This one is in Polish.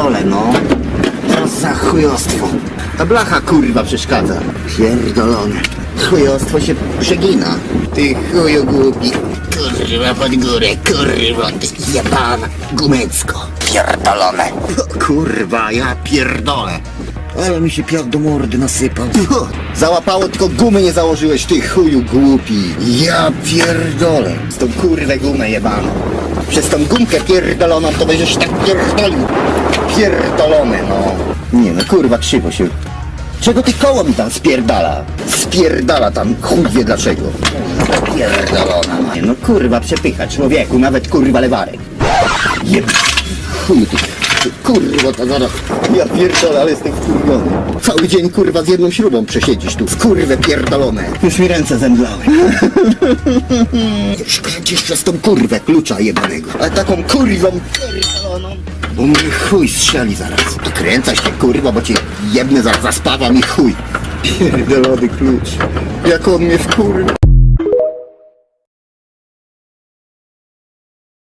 pierdolę, no. Co za chujostwo. Ta blacha kurwa przeszkadza. Pierdolone. Chujostwo się przegina. Ty chuju głupi. Kurwa pod górę, kurwa, ty jebana gumecko. Pierdolone. Kurwa, ja pierdolę. Ale mi się piach do mordy nasypał. Załapało, tylko gumy nie założyłeś, ty chuju głupi. Ja pierdolę. Z tą kurwę gumę jebaną. Przez tą gumkę pierdoloną to będziesz tak pierdolił. Pierdolone, no. Nie no, kurwa, krzywo się. Czego ty koło mi tam spierdala? Spierdala tam, chuj wie dlaczego. Pierdolona, no. Nie no, kurwa, przepycha człowieku, nawet kurwa lewarek. Jeb... Chuj ty. Kurwa, to zaraz. Ja pierdolę, ale jestem wkurwiony. Cały dzień kurwa z jedną śrubą przesiedzisz tu. Kurwę pierdolone. Już mi ręce zemdlały. Kręcisz przez tą kurwę klucza jebanego. Ale taką kurwą pierdoloną. Bo mnie chuj strzeli zaraz. Kręcaj się kurwa, bo cię jebnę zaraz zaspawa mi chuj. Pierdolony klucz. Jak on mnie wkurwa.